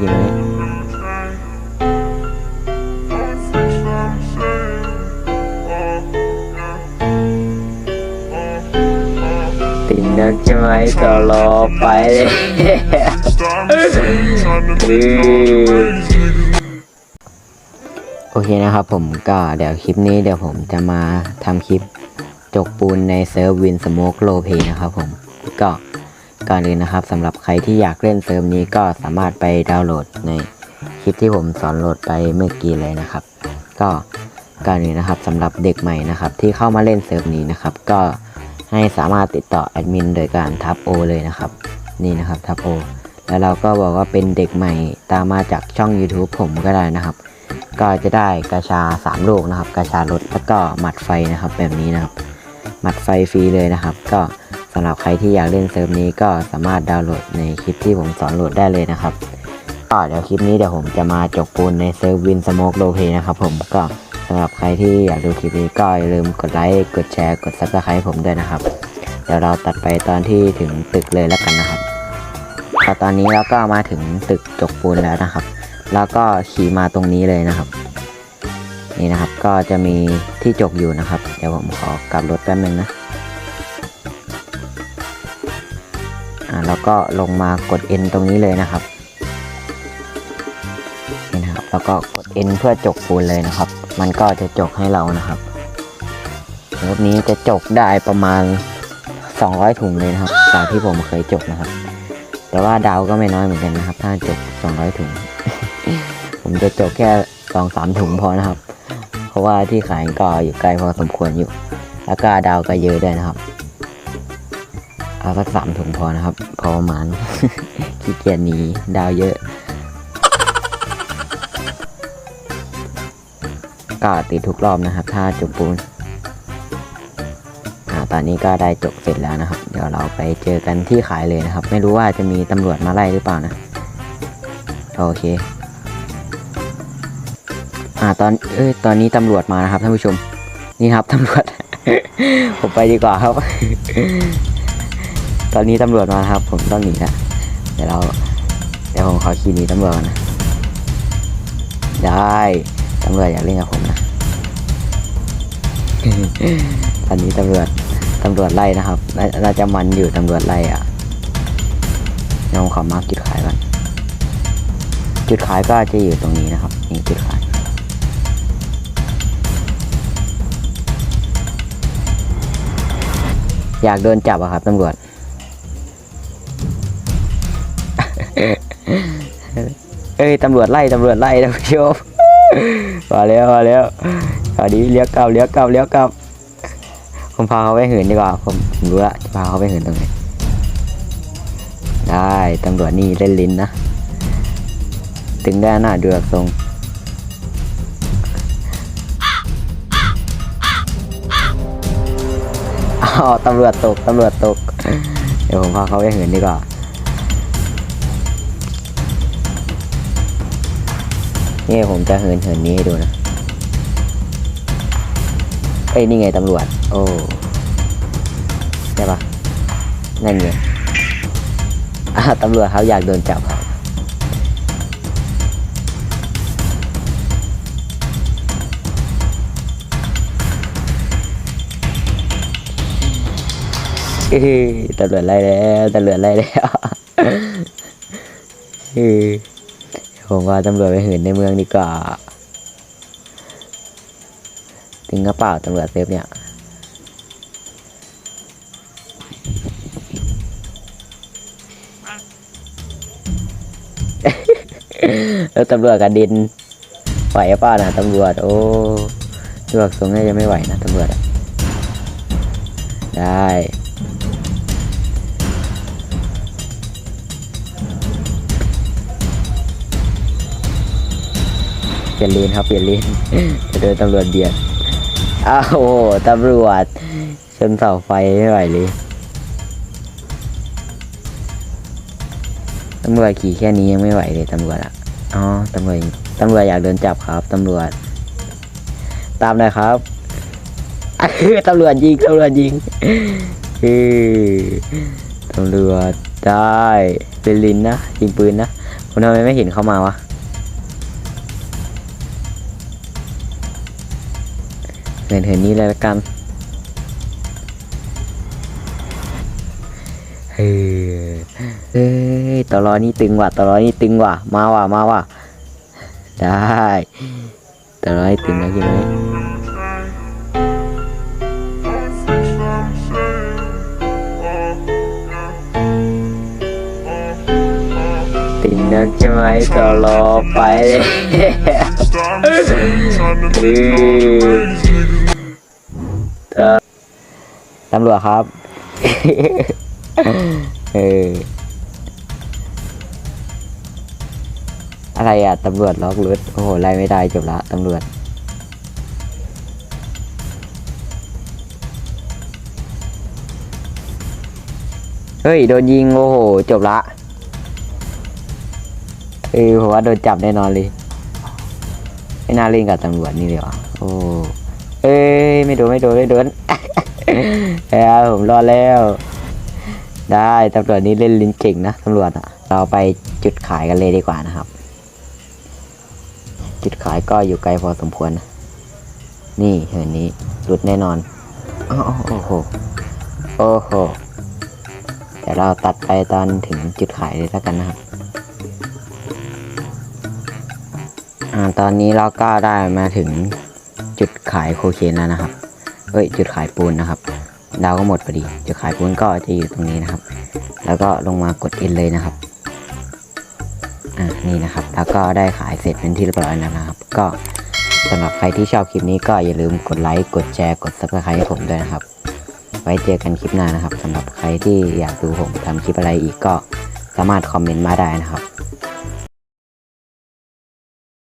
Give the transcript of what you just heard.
คลิปนี้ติดนักใช่ไหมก็รอไปเลยโอเคนะครับผมก็เดี๋ยวคลิปนี้เดี๋ยวผมจะมาทำคลิปจกปูนในเซิร์ฟวินสโมกโลเพนะครับผมก็ ก่อนอื่นนะครับสำหรับใครที่อยากเล่นเซิร์ฟนี้ก็สามารถไปดาวน์โหลดในคลิปที่ผมสอนโหลดไปเมื่อกี้เลยนะครับ ก็ก่อนอื่นนะครับสำหรับเด็กใหม่นะครับ ที่เข้ามาเล่นเซิร์ฟนี้นะครับ ก็ให้สามารถติดต่อแอดมินโดยการทับโอเลยนะครับ นี่นะครับทับโอแล้วเราก็บอกว่าเป็นเด็กใหม่ตามมาจากช่อง YouTube ผมก็ได้นะครับ ก็จะได้กระชา 3 ลูกนะครับ กระชารถแล้วก็หมัดไฟนะครับ แบบนี้นะครับ หมัดไฟฟรีเลยนะครับ ก็ สำหรับใครที่อยากเล่นเซิร์ฟนี้ก็สามารถดาวน์โหลดในคลิปที่ผมสอนโหลดได้เลยนะครับก็เดี๋ยวคลิปนี้เดี๋ยวผมจะมาจกปูนในเซิร์ฟวินสโมกโลเพนะครับผมก็สำหรับใครที่อยากดูคลิปนี้ก็อย่าลืมกดไลค์กดแชร์กดซับสไครต์ผมด้วยนะครับ เดี๋ยวเราตัดไปตอนที่ถึงตึกเลยแล้วกันนะครับก็ตอนนี้เราก็มาถึงตึกจกปูนแล้วนะครับ แล้วก็ขี่มาตรงนี้เลยนะครับ นี่นะครับก็จะมีที่จกอยู่นะครับ เดี๋ยวผมขอกลับรถแป๊บนึงนะ แล้วก็ลงมากด N ตรงนี้เลยนะครับนี่นะครับ แล้วก็กด N เพื่อจกปูนเลยนะครับ มันก็จะจกให้เรานะครับรถนี้จะจกได้ประมาณ 200 ถุงเลยนะครับ จากที่ผมเคยจกนะครับ แต่ว่าดาวก็ไม่น้อยเหมือนกันนะครับ ถ้าจก 200 ถุง ผมจะจบแค่สองสามถุงพอนะครับ เพราะว่าที่ขายก็อยู่ไกลพอสมควรอยู่ แล้วก็ดาวก็เยอะด้วยนะครับ เอาสักสามถุงพอนะครับ พอประมาณขี้เกียจหนีดาวเยอะ ก็ติดทุกรอบนะครับ ถ้าจบปูนอ่าตอนนี้ก็ได้จบเสร็จแล้วนะครับ เดี๋ยวเราไปเจอกันที่ขายเลยนะครับ ไม่รู้ว่าจะมีตำรวจมาไล่หรือเปล่านะ โอเค อ่าตอนเอ้ยตอนนี้ตำรวจมานะครับท่านผู้ชม นี่ครับตำรวจ ผมไปดีกว่าครับ ตอนนี้ตำรวจมาครับ ผมต้องหนีละเดี๋ยวเราเดี๋ยวผมขอขี่หนีตำรวจนะ ได้ตำรวจอยากเล่นกับผมนะตอนนี้ตำรวจตำรวจไล่นะครับน่าน่าจะมันอยู่ตำรวจไล่อะเดี๋ยวผมขอมาร์กจุดขายก่อนจุดขายก็จะอยู่ตรงนี้นะครับนี่จุดขายอยากโดนจับอะครับตำรวจ เอ้ยตำรวจไล่ตำรวจไล่ท่านผู้ชมมาแล้วมาแล้วคราวนี้เลี้ยวกลับเลี้ยวกลับเลี้ยวกลับผมพาเขาไปหินดีกว่าผมผมรู้ละจะพาเขาไปหินตรงไหนได้ตำรวจนี่เล่นลิ้นนะถึงได้หน้าเดือกทรงอ๋อตำรวจตกตำรวจตก เดี๋ยวผมพาเขาไปหินดีกว่า นี่ผมจะเหินเหินนี้ให้ดูนะเอ้ยนี่ไงตำรวจ โอ้ใช่ปะนั่นไงอ่าตำรวจเขาอยากโดนจับครับเอ้ยตำรวจไล่แล้วตำรวจไล่แล้วเอ้ ผมว่าตำรวจไปหินในเมืองดีกว่าถึงกระเป๋าตำรวจเซฟเนี่ยแล้วตำรวจกระดินไหวเปล่านะตำรวจ โอ้ตำรวจทรงน่าจะไม่ไหวนะตำรวจได้ เปลี่ยนเลนครับเปลี่ยนเลนจะโดนตำรวจเบียดอ้าวโอ้โหตำรวจชนเสาไฟไม่ไหวเลยตำรวจขี่แค่นี้ยังไม่ไหวเลยตำรวจอะอ๋อตำรวจตำรวจอยากโดนจับครับตำรวจ ตามหน่อยครับคือตำรวจยิงตำรวจยิงคือตำรวจได้เป็นลินนะยิงปืนนะผคุณทำไมไม่เห็นเข้ามาวะ เหินเหินนี้เลยละกันเฮ้ยเฮ้ยตลอนี่ตึงว่ะตลอนี่ตึงว่ะ มาว่ะ มาว่ะ ได้ตลอนี่ตึงนะคิดไห นักใช่ไหมตลอไปเลยตำรวจครับ เออ อะไรอะ ตำรวจล็อกรถ โอ้โห ไล่ไม่ได้จบละตำรวจเฮ้ย โดนยิง โอ้โห จบละ เออผมว่าโดนจับแน่นอนเลยไม่น่าเล่นกับตำรวจนี่เลยวะโอ้เอ้ยไม่โดนไม่โดนไม่โดนแล้วผมรอดแล้ว ได้ตำรวจนี่เล่นลิ้นเก่งนะตำรวจอะเราไปจุดขายกันเลยดีกว่านะครับ จุดขายก็อยู่ไกลพอสมควรนะนี่เห็นนี้หลุดแน่นอนโอ้โหโอ้โหเดี๋ยวเราตัดไปตอนถึงจุดขายเลยแล้วกันนะครับ อ่าตอนนี้เราก็ได้มาถึงจุดขายโคเคนแล้วนะครับเอ้ยจุดขายปูนนะครับ ดาวก็หมดพอดี จุดขายปูนก็จะอยู่ตรงนี้นะครับ แล้วก็ลงมากด N เลยนะครับอ่านี่นะครับ แล้วก็ได้ขายเสร็จเป็นที่เรียบร้อยแล้วนะครับ ก็สำหรับใครที่ชอบคลิปนี้ก็อย่าลืมกดไลค์กดแชร์กด subscribe ให้ผมด้วยนะครับ ไว้เจอกันคลิปหน้านะครับสำหรับใครที่อยากดูผมทำคลิปอะไรอีกก็สามารถคอมเมนต์มาได้นะครับ